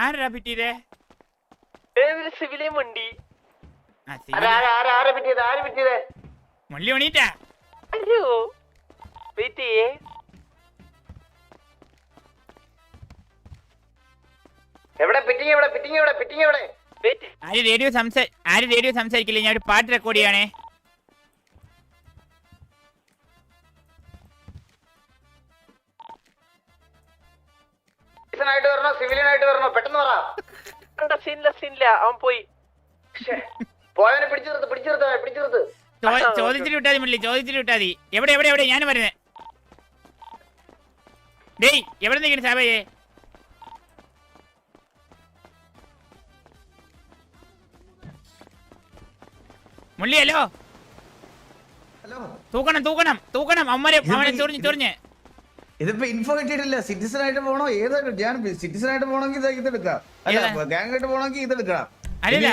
ആര് പിറ്റീരേ വണ്ടി മുള്ളി ഉണീറ്റാ? അയ്യോ. വെയിറ്റ് ചെയ്യേ എവിടെ പിറ്റിംഗ് എവിടെ പിറ്റിംഗ് എവിടെ പിറ്റിംഗ് എവിടെ? വെയിറ്റ് ആര് റേഡിയോ സംസാ ആര് റേഡിയോ സംസാരിക്കില്ല? ഞാൻ ഒരു പാട്ട് റെക്കോർഡ് ചെയ്യണേ ആയിട്ട് വരണോ? സിവിലിയൻ ആയിട്ട് വരണോ? പെട്ടെന്ന് പറ. കണ്ട സീനില്ല സീനില്ല അവൻ പോയി. ശ്ശേ. പോയവനെ പിടിച്ചു നിർത്ത് പിടിച്ചു നിർത്ത് പിടിച്ചു നിർത്ത്. ചോദിച്ചിട്ട് വിട്ടാതി മുള്ളി ചോദിച്ചിട്ട് വിട്ടാതി. എവിടെ എവിടെ എവിടെ? ഞാൻ വരുന്നത് ഡേയ് എവിടെ നിൽക്കണ സാബയെ മുള്ളി ഹലോ? ഹലോ. തൂക്കണം തൂക്കണം തൂക്കണം. അമ്മരെ അവനെ ചൊറിഞ്ഞ് ചൊറിഞ്ഞ്. ഇതിപ്പോ ഇൻഫോ കിട്ടിയിട്ടില്ല. സിറ്റിസൺ ആയിട്ട് പോണോ? ഏത് ഞാൻ സിറ്റിസൺ ആയിട്ട് പോണെങ്കിൽ ഇത് ഇതെടുക്കാം. അല്ല? ഗാങ് ആയിട്ട് പോണെങ്കിൽ ഇതെടുക്കാം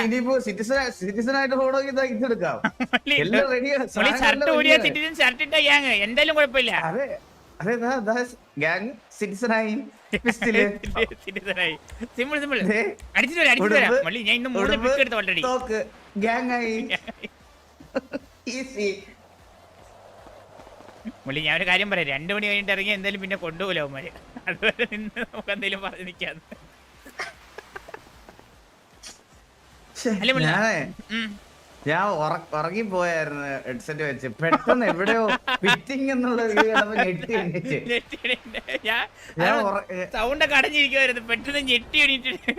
ഇനിയിപ്പോ സിറ്റിസൺ സിറ്റിസൺ ആയിട്ട് പോണെങ്കിൽ ഇതാ ഇതെടുക്കാം. മുള്ളി എല്ലാം എന്തായാലും കുഴപ്പമില്ല. അതെ. അതെ ഗാങ് സിറ്റിസൺ ആയി സിറ്റിസൺ ആയി സിമ്പിൾ സിമ്പിൾ ദേ, അടിച്ചിട്ട് വരാം അടിച്ചിട്ട് വരാം. ഉടുപ്പ്, ഞാൻ ഇന്ന് മൂന്ന് പിക്ക് എടുത്ത് ഓൾറെഡി തോക്ക് ഗാങ് ആയി. ഈസി മുള്ളി ഞാൻ ഒരു കാര്യം പറയാം. രണ്ടു മണി കഴിഞ്ഞിട്ട് ഇറങ്ങി എന്തായാലും പിന്നെ കൊണ്ടുപോകലോ അവന്മാര്. അതുവരെ നിന്ന് നമുക്ക് എന്തെങ്കിലും പറഞ്ഞു. ഞാനേ ഞാൻ ഉറങ്ങി പോയായിരുന്നു ഹെഡ്സെറ്റ് വെച്ച്. പെട്ടെന്ന് എവിടെയോ ഫിറ്റിംഗ് എന്നുള്ള സൗണ്ട് ഒക്കെ പെട്ടെന്ന് ഞെട്ടി എണീറ്റിട്ട്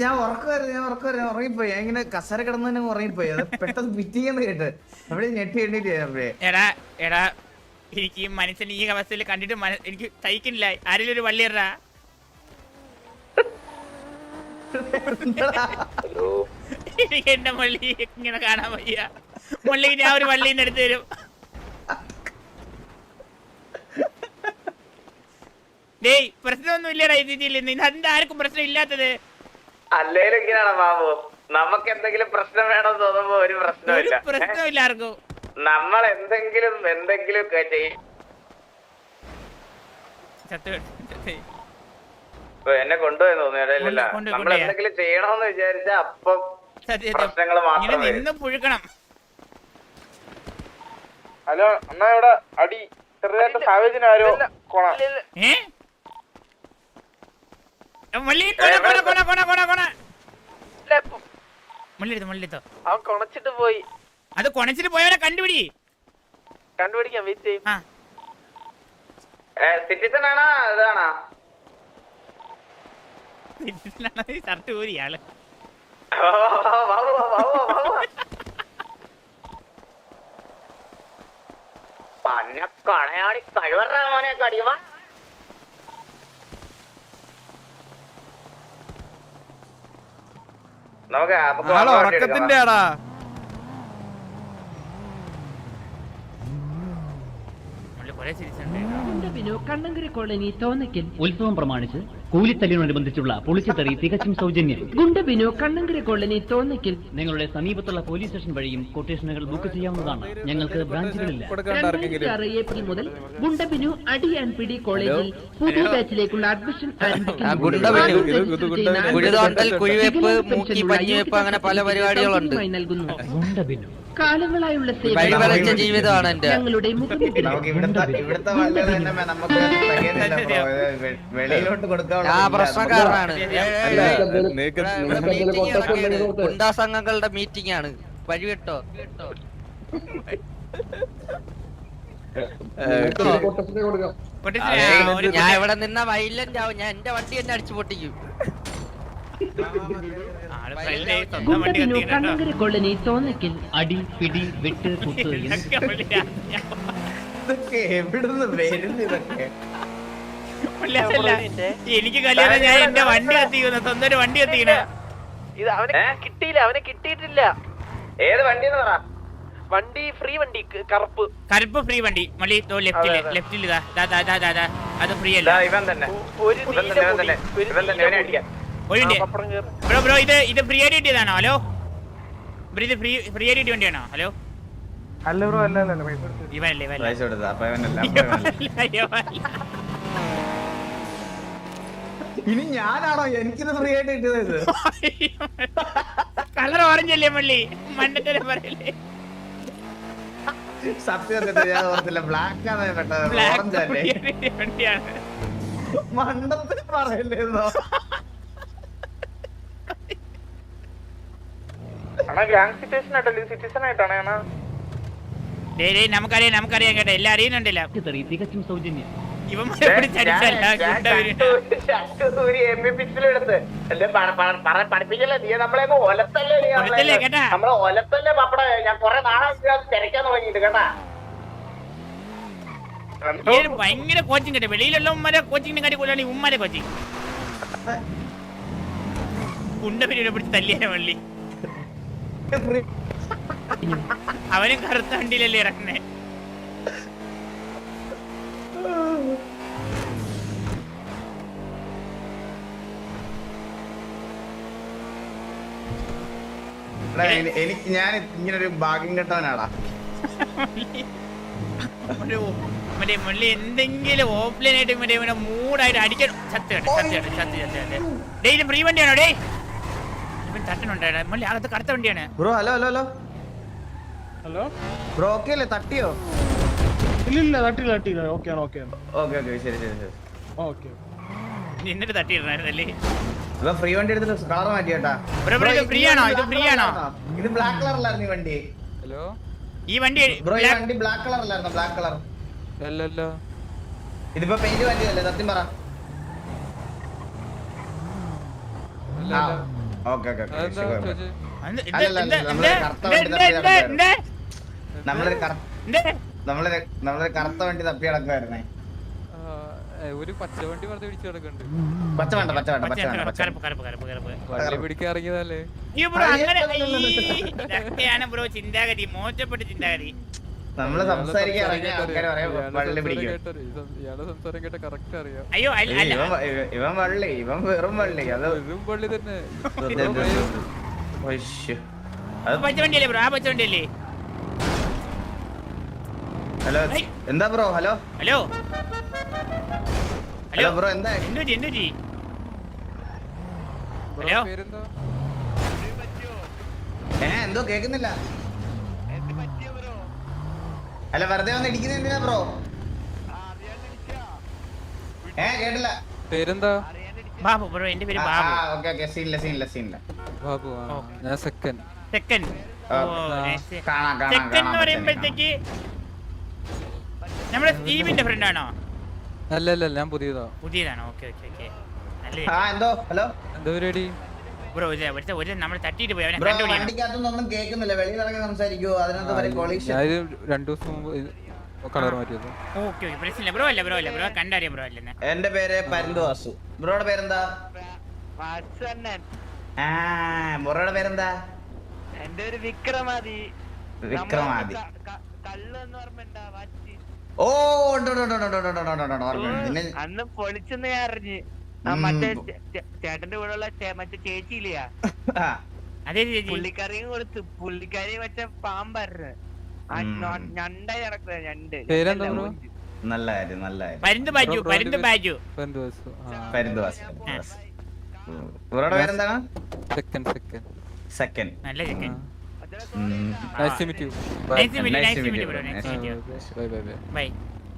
ഞാൻ ഉറക്കുമായിരുന്നു ഞാൻ ഉറക്കമായിരുന്നു ഉറങ്ങിപ്പോയി. ഞാൻ ഇങ്ങനെ കസര കിടന്നു തന്നെ ഉറങ്ങിപ്പോയി. അത് പെട്ടെന്ന് ഫിറ്റിംഗ് എന്ന് കേട്ട്. അവിടെ ഞെട്ടി എണ്ണീറ്റ് എടാ എടാ എനിക്ക് ഈ മനസ്സിന് ഈ അവസ്ഥയിൽ കണ്ടിട്ട് എനിക്ക് സഹിക്കുന്നില്ല. ആരെങ്കിലും ഒരു വള്ളി ഇടാ എനിക്ക് എന്റെ മള്ളി ഇങ്ങനെ കാണാൻ വയ്യ. മള്ളിക്ക് ഞാൻ ഒരു വള്ളി എടുത്തു തരും. ഡേയ് പ്രശ്നമൊന്നും ഇല്ലടാ ഈ നിന്ന് അതിന്റെ ആർക്കും പ്രശ്നം ഇല്ലാത്തത്. അല്ലേലും ഇങ്ങനെയാണ് ബാബു? നമുക്ക് എന്തെങ്കിലും പ്രശ്നം വേണമെന്ന് തോന്നുമ്പോ ഒരു പ്രശ്നമില്ല പ്രശ്നമില്ല ആർക്കും. നമ്മൾ എന്തെങ്കിലും എന്തെങ്കിലും ഒക്കെ ചെയ്യും എന്നെ കൊണ്ടുപോയി തോന്നിയില്ല നമ്മൾ എന്തെങ്കിലും ചെയ്യണമെന്ന് വിചാരിച്ച അപ്പം പ്രശ്നങ്ങൾ മാത്രം പുഴുക്കണം. ഹലോ എന്നാ ഇവിടെ അടി ചെറുതായിട്ട് സാവേജിന് ആരോ കൊണ. അവൻ കൊണച്ചിട്ട് പോയി. അത് കൊണച്ചിട്ട് പോയവരെ കണ്ടുപിടി. കണ്ടുപിടിക്കാൻ വെയിറ്റ് ചെയ്യും. ആ. സിറ്റിസൺ ആണോ ഇതാണോ? ഷർട്ട് ഊരി ആൾ. പന്ന കണയാടി കഴിവറ മോനെ കടിവ നമുക്ക് നമുക്ക് ആളെ വണ്ടി എടുക്കാം. ഉറക്കത്തിന്റെ ആടാ മള്ളി കൊറേ സീരീസ് ഉണ്ട് ബിനു കണ്ണങ്കരി കോളനി തോന്നിക്കൽ ഉത്സവം പ്രമാണിച്ച് കൂലിത്തല്ലിനോടനുബന്ധിച്ചുള്ള പൊളിച്ചത്തറി തികച്ചും സൗജന്യം. ഗുണ്ട ബിനു കണ്ണങ്കരി കോളനി തോന്നിക്കൽ നിങ്ങളുടെ സമീപത്തുള്ള പോലീസ് സ്റ്റേഷൻ വഴിയും കൊട്ടേഷനുകൾ ബുക്ക് ചെയ്യാവുന്നതാണ്. ഞങ്ങൾക്ക് ബ്രാഞ്ചുകളില്ല. രണ്ടായിരത്തി ആറ് ഏപ്രിൽ മുതൽ ഗുണ്ട ബിനു അടി ആൻഡ് പിടി കോളേജിൽ പുതിയ ബാച്ചിലേക്കുള്ള അഡ്മിഷൻ ആരംഭിക്കുന്നു. കുഴിതോണ്ടൽ, കുഴിവെപ്പ്, മൂക്കി പഞ്ഞിവെപ്പ് അങ്ങനെ പല പരിപാടികളുണ്ട്. നൽകുന്നു. ഗുണ്ടബിനു. കാലങ്ങളായുള്ള വഴിവളച്ച സേവനം ജീവിതമാണ് എന്റെ ഞങ്ങളുടെ നമുക്ക് ഇവിടുത്തെ ഇവിടുത്തെ വല്ലത് തന്നെ മേ- നമുക്ക് തികയുന്നില്ല bro. ഇത് വെ- വെളിയിലോട്ട് കൊടുക്കാനുള്ള ആ പ്രശ്നക്കാരനാണ് ഗുണ്ടാ സംഘങ്ങളുടെ മീറ്റിംഗ് ആണ്. വഴി കേട്ടോ ഞാൻ ഇവിടെ നിന്ന വൈലന്റ് ആവും. ഞാൻ എന്റെ വണ്ടി തന്നെ അടിച്ചു പൊട്ടിക്കും. അടി പിടി വെട്ട് കുത്ത് എന്ന്. ഇതൊക്കെ മള്ളി ഞാൻ- എവിടുന്ന് വരുന്നു ഇതൊക്കെ? എനിക്ക് കല്യാണം ഞാൻ എന്റെ വണ്ടി കത്തിക്കുന്ന സ്വന്തം വണ്ടി കത്തിക്കണേ. ഇത് അവനെ കിട്ടിയില്ല അവനെ കിട്ടിയിട്ടില്ല. ഏത് വണ്ടി എന്ന് പറ? വണ്ടി ഫ്രീ വണ്ടി കറുപ്പ്. കറുപ്പ് ഫ്രീ വണ്ടി. മള്ളി ലെഫ്റ്റിൽ ലെഫ്റ്റിൽ ലെഫ്റ്റിൽ ഇതാ ദാ, ദാ, ദാ, ദാ, ദാ. അത് ഫ്രീ അല്ല. ഇവൻ തന്നെ. ഒരു ഒരു ബ്രോ ബ്രോ ഇത് ഇത് ഫ്രീ ആയിട്ട് കിട്ടിയതാണോ? ഹലോ? ബ്രോ ഇത് ഫ്രീ ഫ്രീ ആയിട്ട് കിട്ടിയ വണ്ടിയാണോ? ഹലോ? അല്ല ബ്രോ അല്ല അല്ല ഇവനല്ലേ ഇവനല്ല. ഇനി ഞാനാണോ എനിക്ക് ഫ്രീ ആയിട്ട് കിട്ടിയത് കളർ ഓറഞ്ച് അല്ലേ പള്ളി? മണ്ടത്തര പറയല്ലേ. സത്യത്തിൽ ഞാൻ ബ്ലാക്ക് ആണ് പെട്ടത് ഓറഞ്ച് അല്ലേ? മണ്ടത്തിൽ പറയല്ലേ നമുക്കറിയാം നമുക്കറിയാം കേട്ടോ. എല്ലാം അറിയുന്നുണ്ടല്ലോ ഒലത്തല്ലേ നമ്മളെ ഒലത്തല്ലേ പപ്പട? ഞാൻ കേട്ടാ. ഭയങ്കര കോച്ചിങ് കിട്ടും. വെളിയിലുള്ള ഉമ്മരെ കോച്ചിങ് കാട്ടി കൊല്ലാണ് ഉമ്മരെ കോച്ചിങ് കുണ്ടപ്പിനെ പിടിച്ച് തല്ലിയാണ് വള്ളി. അവനും കറുത്ത വണ്ടിയിലല്ലേ ഇറങ്ങുന്നേ എനിക്ക് ഞാൻ ഇങ്ങനെ ഒരു ഭാഗ്യം കെട്ടവനാടാ. മറ്റേ മുള്ളി എന്തെങ്കിലും ഓഫ്ലൈൻ ആയിട്ട് മറ്റേ മൂടായിട്ട് അടിക്കണം ചത്ത് ചത്ത് ചത്ത് ചത്ത് ഡെയിലി ഫ്രീ വണ്ടിയാണോ ഡേ തട്ടനുണ്ടായിരുന്നു. അകത്ത് വണ്ടിയാണ്. Bro hello hello hello hello bro okay അല്ലേ? തട്ടിയോ? ഇല്ല ഇല്ല തട്ടില്ല തട്ടില്ല ഓക്കെ ആണ് ഓക്കെ ആണ്. ഓക്കെ ഓക്കെ ശരി ശരി ശരി. ഓക്കെ നിന്നിട്ട് തട്ടിയിരുന്നായിരുന്നല്ലേ ഇപ്പൊ ഫ്രീ വണ്ടി എടുത്തിട്ട് കളർ മാറ്റി കേട്ടാ. ബ്രോ, ബ്രോ, ഇത് free ആണോ? ഇത് ഫ്രീ ആണോ? ഇത് ബ്ലാക്ക് കളറിലായിരുന്നു ഈ വണ്ടി. ഹലോ ഈ വണ്ടി ബ്രോ ഈ വണ്ടി ബ്ലാക്ക് കളറിലായിരുന്നു ബ്ലാക്ക് കളർ അല്ലല്ലോ ഇതിപ്പോ പെയിന്റ് മാറ്റിയതല്ലേ? സത്യം പറ. കറുത്ത വണ്ടി തപ്പി കിടക്കുവായിരുന്നേ ഒരു പച്ച വണ്ടി വെറുതെ പിടിച്ചു കിടക്കുന്നുണ്ട് പച്ച വേണ്ട പച്ച വേണ്ട പച്ച വേണ്ട കരപ്പ് കരപ്പ് പിടിക്കാൻ ഇറങ്ങിയതല്ലേ ബ്രോ അങ്ങനെ ബ്രോ ചിന്താഗതി മോശപ്പെട്ട ചിന്താഗതി. അയ്യോ ഇവൻ വള്ളി ഇവൻ വെറും വള്ളി. അത് വള്ളി തന്നെ. അത് ബ്രോ ആ ഹലോ എന്താ bro hello? Hello? Hello? Bro എന്താ എന്തോ കേക്കുന്നില്ല. അല്ല വെറുതെ വന്ന് ഇടിക്കുന്ന എന്തിനാ ബ്രോ ഏ കേട്ടില്ല. പേരെന്താ? ബാബു ബ്രോ എന്റെ പേര് ആ ബാബു. ഓക്കെ ഓക്കെ സീനില്ല സീനില്ല സീനില്ല. ബാബു ഇല്ല ബാബു ഞാൻ സെക്കൻഡ് സെക്കൻഡ് ആ, കാണാം കാണാം സെക്കൻഡ് കാണാൻ എന്ന് പറയുമ്പോഴത്തേക്ക് നമ്മുടെ സ്റ്റീവിന്റെ ഫ്രണ്ട് ആണോ? അല്ല അല്ല ഞാൻ പുതിയതാ. പുതിയതാണോ? Okay okay okay. ആ എന്തോ? ഹലോ? എന്തോ പരിപാടി? ബ്രോ ഇത് ഒരു ഒരു നമ്മൾ തട്ടിയിട്ട് പോയി അവനെ ബ്രോ കണ്ടുപിടിക്കണം വണ്ടിക്കകത്തൊന്നും കേൾക്കുന്നില്ല. വെളിയിൽ ഇറങ്ങി സംസാരിക്കുവോ അതിനകത്ത് വരെ കൊളീഷൻ ഞാൻ രണ്ടു ദിവസം മുമ്പ് കളർ മാറ്റിയത്. Okay okay. പ്രശ്നമില്ല. ബ്രോ അല്ല ബ്രോ അല്ല. ബ്രോ കണ്ടറിയാം ബ്രോ അല്ലെന്ന് എന്റെ പേര് പരന്തു വാസു ബ്രോയുടെ പേരെന്താ? ആ ബ്രോയുടെ പേരെന്താ? എന്റെ ഒരു വിക്രമാദി. വിക്രമാദി. കള്ളെന്ന് പറഞ്ഞാ വാച്ചി? ഓ ഉണ്ട് ഉണ്ട് ഉണ്ട് ഉണ്ട് ഉണ്ട് ഉണ്ട് ഉണ്ട് ഉണ്ട് ഉണ്ട് ഓർമ്മയുണ്ട്. നിന്നെ അന്ന് പൊളിച്ചെന്ന് ഞാൻ അറിഞ്ഞ്. മറ്റേ ചേട്ടന്റെ കൂടെ ഉള്ള മറ്റേ ചേച്ചി ഇല്ലയാ അതെ പുള്ളിക്കറിയും കൊടുത്ത്. പുള്ളിക്കറി മറ്റേ പാമ്പറിന് ഞണ്ടായി ഇറക്കുന്നത് ഞണ്ട്. നല്ല കാര്യം നല്ല കാര്യം പരിന്ത് ബാജു ഇവരുടെ പേരെന്താണ്? സെക്കൻഡ് സെക്കൻഡ് സെക്കൻഡ് നല്ല second Nice to meet you. Bye. Nice to meet you. Nice to meet you. Bye.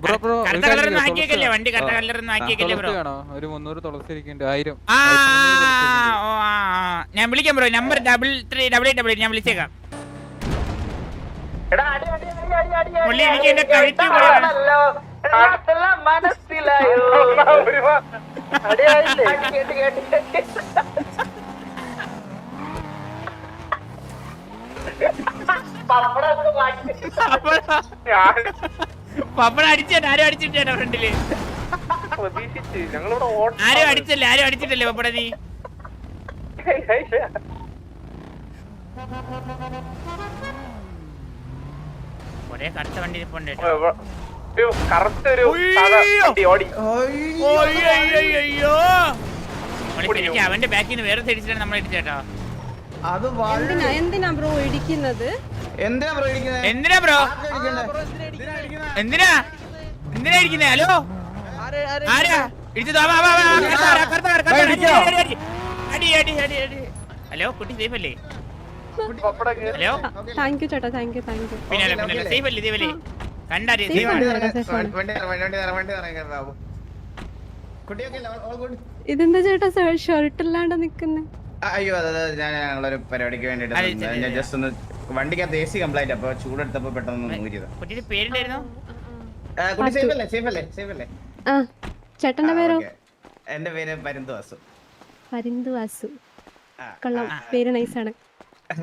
Bro bro കറുത്ത കളറൊന്നും ആക്കിയേക്കല്ലേ? വണ്ടി കറുത്ത കളറൊന്നും ആക്കിയേക്കല്ലേ ബ്രോ? ഒരു മുന്നൂറ് തുളസി ഇരിക്കുന്നുണ്ട് ആയിരം. ഞാൻ വിളിക്കാം bro. Number double three double eight double eight. ഞാൻ വിളിച്ചേക്കാം. പുള്ളി എനിക്ക് എന്റെ കൊള്ളണം. മനസ്സിലായോ? അടിയായില്ലേ? പപ്പടം അടിച്ചേട്ടാ ആരും അടിച്ചിട്ടേട്ടാ ഫ്രണ്ടിൽ ആരും അടിച്ചല്ലേ ആരും അടിച്ചിട്ടല്ലേ പപ്പട നീ. ഒരേ കറുത്ത വണ്ടി ഇരിപ്പുണ്ട് അവന്റെ ബാക്കിൽ നിന്ന് വേറെ തിരിച്ചിട്ടാണ് നമ്മൾ ഇടിച്ചേട്ടോ അത് എന്തിനാ എന്തിനാ ബ്രോ ഇടിക്കുന്നത്? എന്തിനാ ബ്രോ ഇടിക്കുന്നത്? എന്തിനാ ബ്രോ എന്തിനാ? എന്തിനാ ഇരിക്കുന്നേ? ഹലോ? ആരാ ഇടിച്ചത് വാ, വാ, വാ, വാ, കറുത്ത ആരാ, കറുത്ത ആരാ, അടി, അടി, അടി, അടി, അടി, അടി. ഹലോ കുട്ടി സേഫ് അല്ലേ? ഹലോ? താങ്ക് യു ചേട്ടാ. താങ്ക് യു താങ്ക് യു പിന്നെ പിന്നെ സേഫ് അല്ലേ സേഫ് അല്ലേ? കണ്ടാരി? ഇതെന്താ ചേട്ടാ ഷർട്ട് ഇല്ലാണ്ട് നിക്കുന്നേ? അയ്യോ അത് ഞാൻ ഞങ്ങളൊരു പരിപാടിക്ക് വേണ്ടിട്ട്. ജസ്റ്റ് ഒന്ന് വണ്ടിക്കകത്ത് എ സി കംപ്ലൈന്റ് അപ്പൊ ചൂടെടുത്തപ്പോ പെട്ടെന്ന് ഊരിയത്. കുട്ടിയുടെ പേരുണ്ടായിരുന്നു കുട്ടി സേഫ് അല്ലേ സേഫ് അല്ലേ സേഫ് അല്ലേ ആ ചേട്ടന്റെ പേരോ. എന്റെ പേര് പരിന്തുവാസു പരിന്തുവാസു പരിന്തു കൊള്ളാം പേര് നൈസാണ്.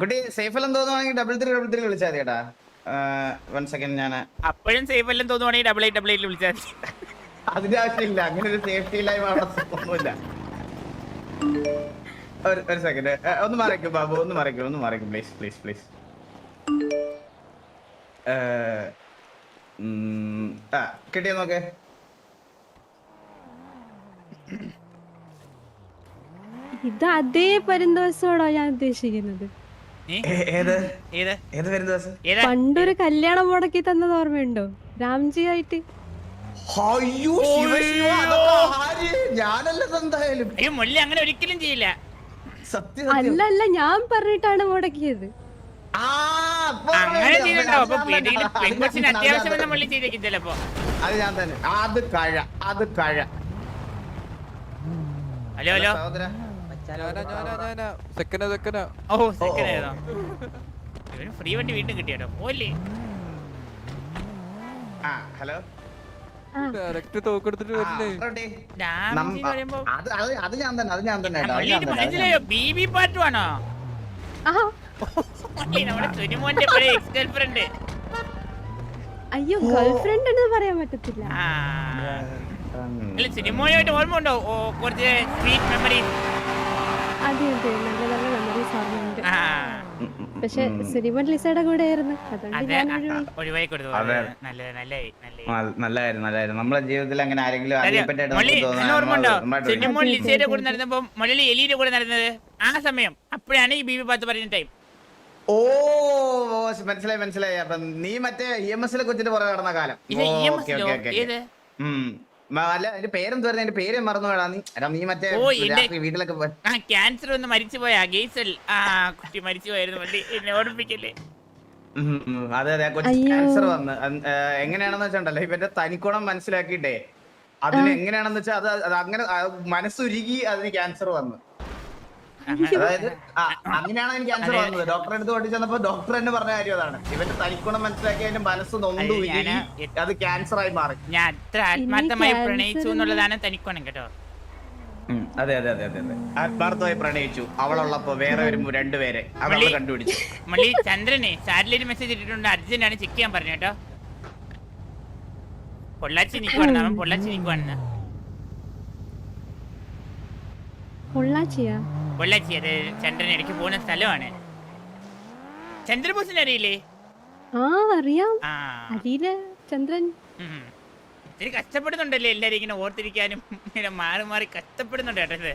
കുട്ടി സേഫ് അല്ലെന്ന് തോന്നുവാണെങ്കിൽ ഡബിൾ ത്രീ ഡബിൾ ത്രീ വിളിച്ചാൽ മതി കേട്ടാ വൺ സെക്കൻഡ് ഞാൻ അപ്പോഴും സേഫ് അല്ലെന്ന് തോന്നുവാണെങ്കിൽ ഡബിൾ എയ്റ്റ് ഡബിൾ എയ്റ്റ് വിളിച്ചാൽ മതി. അതിന്റെ ആവശ്യമില്ല അങ്ങനെ ഒരു സേഫ്റ്റി ഇല്ലായ്മ അവിടെ ഒന്നുമില്ല. ഒരു സെക്കൻഡ് ഒന്ന് മറിക്കും ബാബു ഒന്ന് മറിക്കും ഒന്ന് മറിക്കും പ്ലീസ് പ്ലീസ് പ്ലീസ് ആ കിട്ടിയോ നോക്കേ? ഇത് അതേ പരിന്തോഷോടോ ഞാൻ ഉദ്ദേശിക്കുന്നത്. പണ്ടൊരു കല്യാണം മുടക്കി തന്നത് ഓർമ്മയുണ്ടോ? രാംജി ആയിട്ട് എന്തായാലും. അങ്ങനെ ഒരിക്കലും ചെയ്യില്ല. അല്ല അല്ല ഞാൻ പറഞ്ഞിട്ടാണ് മുടക്കിയത്. അങ്ങനെ. ചെയ്തിട്ടുണ്ടാവും അപ്പൊ അത് വീട്ടിൽ പെൺകൊച്ചിന് അത്യാവശ്യം തന്നെ. വന്ന മുള്ളി ചെയ്തേക്കും ചിലപ്പോ അത് ഞാൻ തന്നെ. അത് കഴ അത് കഴ. ഹലോ ഹലോ സഹോദര. Second second. ഓ സെക്കൻഡ് ആയിരുന്നോ ഇവന് ഫ്രീ വണ്ടി വീണ്ടും കിട്ടിയോ പോലെ ആ ഹലോ. ഡയറക്റ്റ് തോക്കെടുത്തിട്ട് എടുത്തിട്ട് റോട്ടി. നം- ഡാമേജ് അത് അത് അത് ഞാൻ തന്നെ അത് ഞാൻ തന്നെ മനസ്സിലായോ ബി ബി പാട്ടുവാണോ നമ്മുടെ സുനിമോന്റെ പഴയ എക്സ് ഗേൾഫ്രണ്ട് അയ്യോ ഗേൾ ഫ്രണ്ട് എന്ന് പറയാൻ പറ്റത്തില്ല. സിനിമോനായിട്ട് ഓർമ്മ ഉണ്ടോ? കുറച്ച് സ്വീറ്റ് മെമ്മറീസ് അതെ അതെ നല്ല നല്ല മെമ്മറീസ് ഓർമ്മയുണ്ട്. പക്ഷെ ഉം. സുനിമൻ ലിസയുടെ കൂടെ ആയിരുന്നു അതുകൊണ്ട് ഞാൻ ഒഴിവായി അതെ. നല്ലതായിരുന്നു നല്ലതായിരുന്നു നമ്മുടെ ജീവിതത്തിൽ അങ്ങനെ ആരെങ്കിലും അറിയപ്പെട്ടായിട്ട് നമുക്ക് തോന്നാൻ നമ്മൾ നന്നായിട്ട് വിളിക്കും. സിനിമോൻ ലിസയുടെ കൂടെ. നടന്നപ്പോ മലയാളി എലിയുടെ കൂടെ നടന്നത് ആ സമയം അപ്പോഴാണ് ഈ ബി ബി പാത്ത് പറയുന്ന ടൈം ഓ ഓ, മനസ്സിലായി മനസ്സിലായി അപ്പൊ നീ മറ്റേ ഇ എം എസിലെ കൊച്ചിന്റെ പുറകെ നടന്ന കാലം ഇത് ഓ, ഇ എം ഓക്കേ, എസിലോ ഓക്കേ, ഓക്കേ, ഓക്കേ. ഏത് ഉം. അല്ല പേരെന്ത് പേര് മറന്നു വേടാ നീ. എടാ, നീ മറ്റേ ഓ, എന്റെ- രാത്രി വീട്ടിലൊക്കെ പോയി- ആ ക്യാൻസർ ഒന്ന് മരിച്ചു പോയാ ഗെയ്സൽ. ആ കുട്ടി മരിച്ചു പോയായിരുന്നു എന്നെ ഓർമ്മിപ്പിക്കല്ലേ ഉം, ഉം. അതെ അതെ കൊച്ചു അയ്യോ. ക്യാൻസർ വന്ന്. അൻ- എങ്ങനെയാണെന്ന് വെച്ചിട്ടുണ്ടല്ലോ ഇവന്റെ തനിക്കുണം മനസ്സിലാക്കിയിട്ടേ. അതിന് എങ്ങനെയാണെന്ന് വെച്ചാൽ അത് അത് അങ്ങനെ ആ, മനസ്സുരുകി അതിന് ക്യാൻസർ വന്നു. അതായത് അങ്ങനെയാണ് എനിക്ക് ആൻസർ. വന്നത്. ഡോക്ടറെ അടുത്ത് കൊണ്ടു ചെന്നപ്പോ ഡോക്ടർ തന്നെ പറഞ്ഞ കാര്യം അതാണ്. ഇവന്റെ തനിക്കുണം മനസ്സിലാക്കി അതിന്റെ മനസ്സ് നൊന്തു അത് ക്യാൻസർ ആയി മാറി. ഞാൻ അത്ര ആത്മാർത്ഥമായി പ്രണയിച്ചു എന്നുള്ളതാണ് തനിക്കുണം കേട്ടോ. അതെ അതെ അതെ അതെ അതെ. ആത്മാർത്ഥമായി പ്രണയിച്ചു. അവളുള്ളപ്പോ വേറെ ഒരു രണ്ടുപേരെ അവളെ കണ്ടുപിടിച്ചു. മള്ളി ചന്ദ്രനെ സാറ്റലൈറ്റ് മെസ്സേജ് ഇട്ടിട്ടുണ്ട്. അർജന്റാണ് ആണ് ചെക്ക് ചെയ്യാൻ പറഞ്ഞു കേട്ടോ. പൊള്ളാച്ചി നിക്കുവാണെന്ന് അവൻ പൊള്ളാച്ചി നിക്കുവാണെന്ന്. പൊള്ളാച്ചിയാ? പൊള്ളാച്ചി അത് ചന്ദ്രൻ ഇടയ്ക്ക് പോകുന്ന സ്ഥലമാണ്. ചന്ദ്രബോസിനെ അറിയില്ലേ ആ അറിയാം. ആ. ചന്ദ്രൻ. ഉം. ഇത്തിരി കഷ്ടപ്പെടുന്നുണ്ടല്ലേ എല്ലാരും ഇങ്ങനെ ഓർത്തിരിക്കാനും? ഇങ്ങനെ മാറി മാറി കഷ്ടപ്പെടുന്നുണ്ട് കേട്ടോ ഇത്.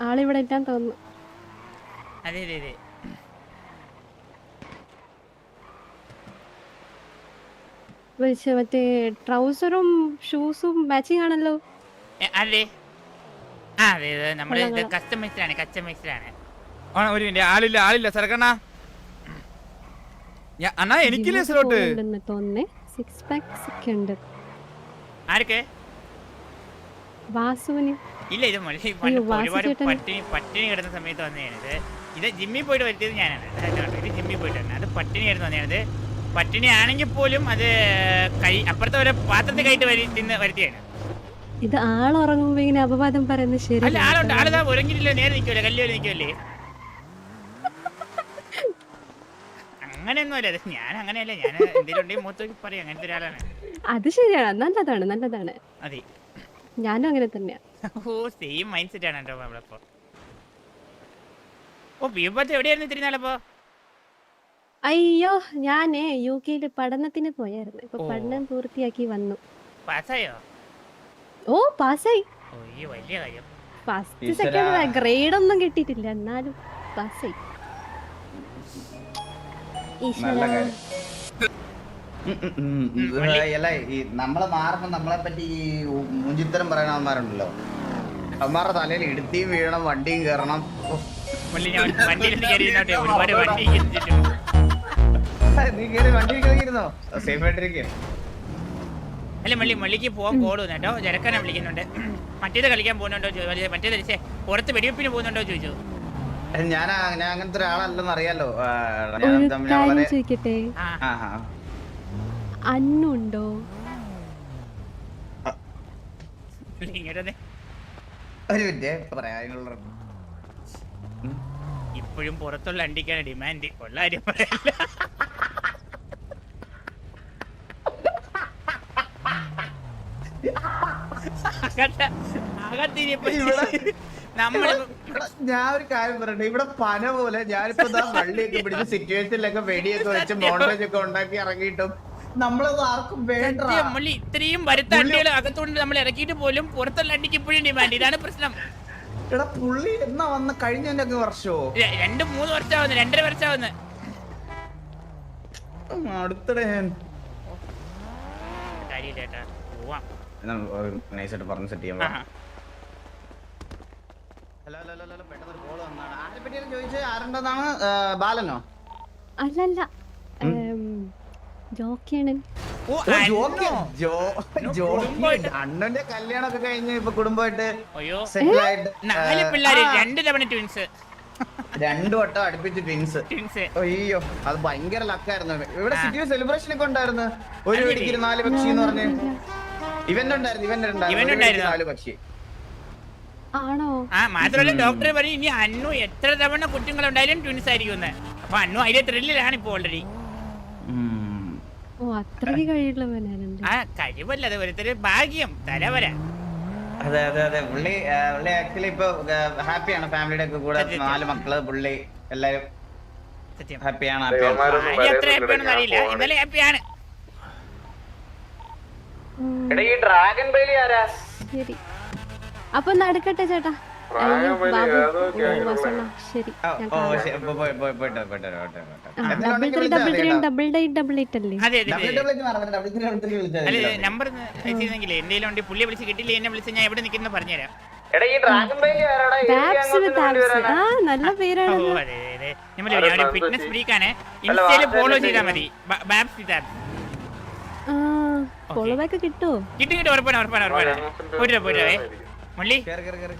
ആളിവിടെ തോന്നുന്നു. അതെ അതെ അതെ. പക്ഷെ മറ്റേ ട്രൗസറും ഷൂസും മാച്ചിങ് ആണല്ലോ അല്ലേ ആ അതെ അതെ നമ്മൾ ഇത് കൊള്ളാം. കസ്റ്റമൈസ്ഡാണ് ആണ് ഒരു മിനിറ്റ്. ആളില്ല ആളില്ല. സരക്കണ്ണ. അണ്ണാ എനിക്കില്ലേ സ്ലോട്ട് തോന്നുന്നേ. സിക്സ് പാക്സ് ഒക്കെ ഉണ്ട്. ആർക്ക് വാസുവിന്. ഇല്ല ഇത് ഒരുപാട് പട്ടിണി പട്ടിണി കിടന്ന സമയത്ത് വന്നതാണ് ഇത് ജിമ്മിൽ പോയിട്ട് വരുത്തിയത് ഞാനാണ്. ഇത് കണ്ടോ, ഇത് ജിമ്മിൽ പോയിട്ട് തന്നെ അത് പട്ടിണി കിടന്ന് വന്നതാണ് പട്ടിണി ആണെങ്കിൽ പോലും അത് കൈ അപ്പുറത്തെ വരെ പാത്രത്തിൽ കൈയിട്ട് വരി തിന്ന് വരുത്തിയാണ് ഇത് ആളുറങ്ങുമ്പോ ഇങ്ങനെ അപവാദം പറയുന്നത് ശരി അല്ല ആളുണ്ട്. ആളിതാ ഒരുങ്ങിയില്ല നേരെ നിൽക്കുമല്ലേ കല്ല് നിൽക്കുമല്ലേ അത് ഞാൻ അങ്ങനെയല്ല. ഞാൻ എന്തെങ്കിലും ഉണ്ടെങ്കിൽ മൂത്ത് നോക്കി പറയും. അങ്ങനത്തെ ഒരാളാണ്. അത് ശരിയാണ് നല്ലതാണ് നല്ലതാണ്. അതെ. ഞാനും അങ്ങനെ തന്നെയാണ് ഓ സെയിം മൈൻഡ് സെറ്റ് ആണ് കേട്ടോ നമ്മളപ്പോ ഓ ബീബത്ത് എവിടെയായിരുന്നു ഇത്തിരി നാളപ്പോ അയ്യോ ഞാനേ യു കെയിൽ പഠനത്തിന് പോയായിരുന്നു. ഇപ്പൊ പഠനം പൂർത്തിയാക്കി വന്നു. പാസ്സായോ? ഓ പാസ്സായി. ഫസ്റ്റ്. സെക്കൻഡ് ഗ്രേഡ് ഒന്നും കിട്ടിയിട്ടില്ല എന്നാലും പാസ്സായി. നമ്മളെ മാറുമ്പോ നമ്മളെ പറ്റി ഈ മുഞ്ചിത്തരം പറയണമാരുണ്ടല്ലോ അമ്മാരുടെ അവന്മാരുടെ തലയിൽ ഇടുത്തിയും വീഴണം വണ്ടിയും കയറണം വണ്ടിയിൽ. നീ കയറി വണ്ടി കയറിയിരുന്നോ? സേഫ് ആയിട്ടിരിക്കും. അല്ല മള്ളി മള്ളിക്ക് പോകാൻ കോൾ കേട്ടോ. ജനക്കനെ വിളിക്കുന്നുണ്ട്. മറ്റേത് കളിക്കാൻ പോകുന്നുണ്ടോ ചോദിച്ചു. മറ്റേത് അടിച്ചേ പുറത്ത് വെടിവെപ്പിന് പോകുന്നുണ്ടോ ചോദിച്ചു. ഞാൻ ഞാൻ അങ്ങനത്തെ ഒരാളല്ലെന്ന് അറിയാലോ. ചോദിക്കട്ടെ. അന്നുണ്ടോ. ഒരു മിനിറ്റ് പറയാം അതിനുള്ള ഇപ്പോഴും പുറത്തുള്ള അണ്ടിക്കാണ് ഡിമാൻഡ്. ഉള്ള കാര്യം പറയല്ല. നമ്മൾ ഞാൻ ഒരു കാര്യം പറയട്ടെ? ഇവിടെ പന പോലെ ഞാനിപ്പോ വള്ളിയൊക്കെ പിടിച്ച് സിറ്റുവേഷനിലൊക്കെ വെടിയൊക്കെ വെച്ച് മോണ്ടേജ് ഒക്കെ ഉണ്ടാക്കി ഇറങ്ങിയിട്ടും നമ്മളത് ആർക്കും വേണ്ട. ഇത്രയും വരുത്താണ്ടികൾ അകത്തുകൊണ്ട് അകത്തോണ്ട് നമ്മൾ ഇറക്കിയിട്ട് പോലും പുറത്തുള്ള അണ്ടിക്ക് ഇപ്പോഴും ഡിമാൻഡ് ഇതാണ് പ്രശ്നം. എടാ പുള്ളി എന്നാ വന്ന കഴിഞ്ഞ വർഷമോ രണ്ട് മൂന്ന് വർഷമാവുന്നു രണ്ടര വർഷമാവുന്നു. അടുത്തിടെ ഞാൻ കാര്യമില്ല ചേട്ടാ. പോവാം. നൈസായിട്ട് പറഞ്ഞ് സെറ്റ് ചെയ്യാൻ ബാലനോ? അല്ലല്ല ജോക്കിയാണ്. അണ്ണന്റെ കല്യാണൊക്കെ കഴിഞ്ഞ് ഇപ്പൊ കുടുംബമായിട്ട് നാല് പിള്ളേര് രണ്ട് തവണ ട്വിൻസ് രണ്ടു വട്ടം അടുപ്പിച്ച് ട്വിൻസ് അയ്യോ അത് ഭയങ്കര ലക്കായിരുന്നു ഇവിടെ. സിറ്റി സെലിബ്രേഷൻ ഒക്കെ ഉണ്ടായിരുന്നു. ഒരു വീടിക്ക് വെടിക്ക് നാല് പക്ഷി എന്ന് പറഞ്ഞ്. ഇവന്റ് ഉണ്ടായിരുന്നു ഇവന്റ് Event ഉണ്ടായിരുന്നു ഒരു വെടിക്ക് ഉണ്ടായിരുന്നോ? നാല് പക്ഷി ആണോ? ആ മാത്രമല്ല ഡോക്ടർ പറയും ഇനി അന്നു എത്ര തവണ കുറ്റങ്ങൾ ഉണ്ടായാലും ട്വിൻസ് ആയിരിക്കും അപ്പൊ അന്നു അതിന്റെ ത്രില്ലിലാണ് ഇപ്പൊ ഓൾറെഡി ഓ അത്രയ്ക്ക് കഴിയുള്ളവനാരുണ്ട് ആ കഴിവല്ല അത് ഭാഗ്യം തലവര. അതെ അതെ അതെ. പുള്ളി ആ, പുള്ളി ആക്ച്വലി ഇപ്പൊ ഹാപ്പിയാണ് ഫാമിലിയുടെ ഒക്കെ കൂടെ സത്യം. നാല് മക്കൾ പുള്ളി എല്ലാരും സത്യം. ഹാപ്പിയാണ് ഹാപ്പിയാണ് ഭാര്യ എത്ര ഹാപ്പിയാണെന്ന് അറിയില്ല. ഇന്നലെ ഹാപ്പിയാണ് ഉം, എടാ ഈ ഡ്രാഗൺ ബേലി ആരാ ശരി. അപ്പൊ നടക്കട്ടെ ചേട്ടാ. ശരി. Double three double three double eight അല്ലേ? അതെ അതെ അല്ല. നമ്പർ അയച്ചിരുന്നെങ്കിലേ എന്തെങ്കിലും ഉണ്ട് പുള്ളിയെ വിളിച്ച് കിട്ടില്ല എന്നെ വിളിച്ച് ഞാൻ എവിടെ നിൽക്കുന്ന പറഞ്ഞുതരാം. നല്ല പേരാണ് ഫിറ്റ്നസ് ഫ്രീക്കാണ് ഇൻസ്റ്റയിൽ ഫോളോ ചെയ്താൽ മതി. Babs with abs follow back കിട്ടുമോ കിട്ടും കിട്ടും. ഉറപ്പാണ് ഉറപ്പാണ് ഉറപ്പാണ് പോയിട്ട് പോയിട്ട് മുള്ളി? കേറ്, കേറ്, കേറ്.